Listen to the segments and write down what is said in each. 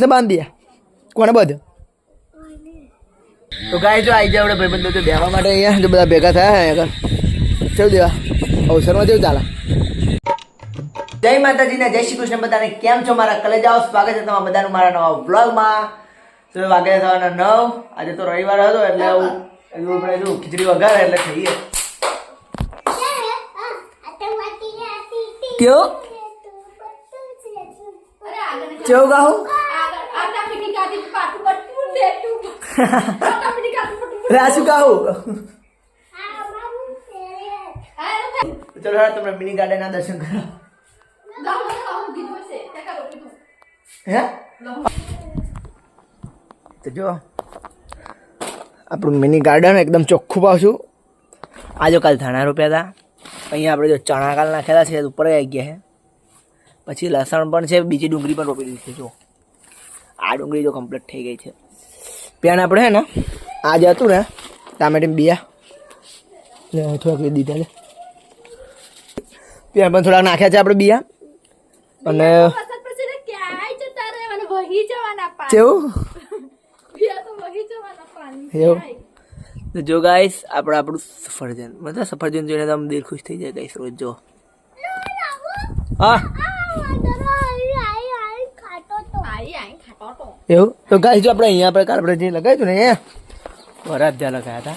ને બાંધી કોને બધું? તો ગાય જો આવી જાય આપણે ભાઈબંધો તો બેવા માટે અહીંયા જો બધા ભેગા થયા હે આગળ. કેવું દેવા. અવસરમાં કેવું ચાલે. જય માતાજી ને જય શ્રી કૃષ્ણ બધાને. કેમ છો મારા કલેજાઓ? સ્વાગત છે તમારા બધાનું મારા નવા વ્લોગમાં. તો વાગે થવાના નવ. આજે તો રવિવાર હતો એટલે હું એવું આપણે જો ખીચડી વઘારે એટલે થઈએ કેવો? કેવું ગાહું રાસુ ગાહું ચલો તમને મિની ગાર્ડન ના દર્શન કરો હે તો જો આપણું મિની ગાર્ડન એકદમ ચોખ્ખું પાવશું આજો કાલ ધાણા રૂપિયા હતા. અહીંયા આપણે જો ચણા કાલ નાખેલા છે ઉપર આવી ગયા છે. પછી લસણ પણ છે બીજી ડુંગળી પણ રોપી દીધી છે જો. આ ડુંગળી જો કમ્પ્લીટ થઈ ગઈ છે. પેન આપણે હે ને આ જે હતું ને ટામેટી બિયા. થોડાક થોડાક દીધા છે પેન પણ થોડાક નાખ્યા છે આપણે બિયા. અને કેવું? એવું? તો જો ગાઈસ આપણે આપણું સફરજન. મતલબ સફરજન જોઈને તો આમ દિલ ખુશ થઈ જાય ગાઈસ રોજ જો. હા એવું? તો ગાય જો આપણે અહીંયા આપણે આપણે જે લગાવ્યું હતું ને એ? વરાધ્યા લગાવ્યા હતા.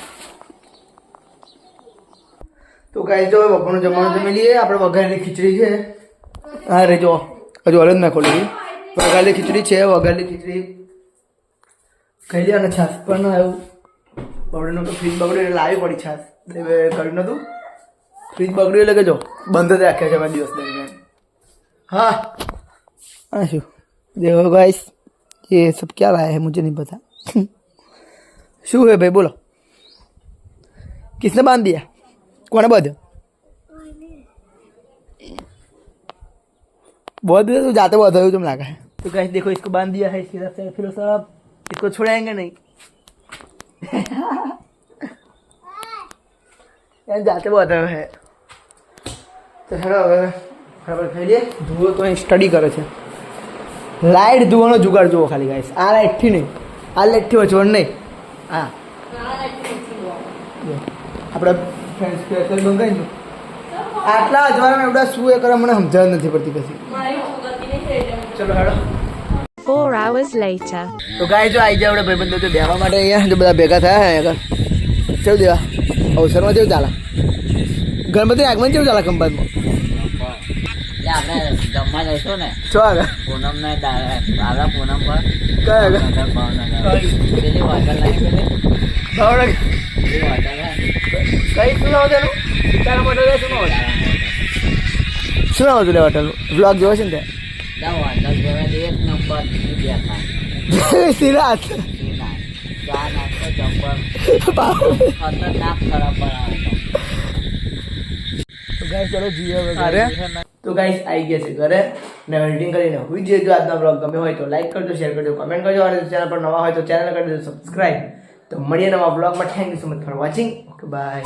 તો ગાય જો બપોરનું જમવાનું જમી લઈએ આપણે વઘારેલી ખીચડી છે. હા રે જો. હજુ અલગ ના ખોલી. વઘારેલી ખીચડી છે વઘારેલી ખીચડી. ખાઈ લે અને છાસ પણ આવ્યું બગડેલું તો ફ્રીજ બગડ્યું લાવી પડી છાસ કર્યું નહોતું ફ્રીજ બગડ્યું એટલે કે જો બંધ જ રાખ્યા છે અમારા દિવસ દરમિયાન. હા. શું? દેવો ગાઈશ ये सब क्या लाया है मुझे नहीं पता શું है भाई बोलो किसने बांध दिया कौन बांध बहुत दिया तो जाते बहुत तुम लगा है तो गाइस देखो इसको बांध दिया है इसके साथ फिर सब इसको छोड़ाएंगे नहीं यार जाते बहुत है તો હેડો હવે બરાબર ખાઈ લઈએ ધુઓ તો અહીં સ્ટડી કરે છે લાઇટ ધુવાનો જુગાડ જુઓ ખાલી ગાઈસ આ લાઇટથી નહીં. આ લાઇટથી વચવણ નહીં. હા. આપણે ફ્રેન્ડ સ્પેશિયલ મંગાવીને આટલા અજવાળામાં એવડા શું એ કરે મને સમજાવ નથી પડતી પછી. ચલો હેડો. Four hours later. તો ગાય જો આવી જાય આપણે ભાઈબંધો તો બેવા માટે અહીંયા જો બધા ભેગા થયા હે આગળ. કેવું દેવા? અવસરમાં કેવું ચાલે? ગણપતિ આગમન કેવું ચાલે એટલે આપણે જમવા જઈશું ને. આગળ પૂનમ ને દાદા પૂનમ પર. કયા. પેલી હોટલ પેલી? હોટલ કઈ શું નામ તેનું? હોટલ શું નામ શું નામ હતું હોટલનું બ્લોગ જોવો છે ને ત્યાં હોટલ જોવાની એક નંબર ત્યાં સિરાજ ખતરનાક ખરાબ બનાવતો તો ગાઈસ ચલો જીએ ઘરે. તો ગાઈસ આવી ગયા છે ઘરે. ને વેલ્ડિંગ કરીને હુઈ જઈએ. જો આજનો બ્લોગ ગમે હોય તો લાઈક કરજો શેર કરજો કમેન્ટ કરજો. અને ચેનલ પર નવા હોય તો ચેનલ કરી દેજો સબસ્ક્રાઇબ તો મળીએ નવા બ્લોગમાં thank you so much for watching okay bye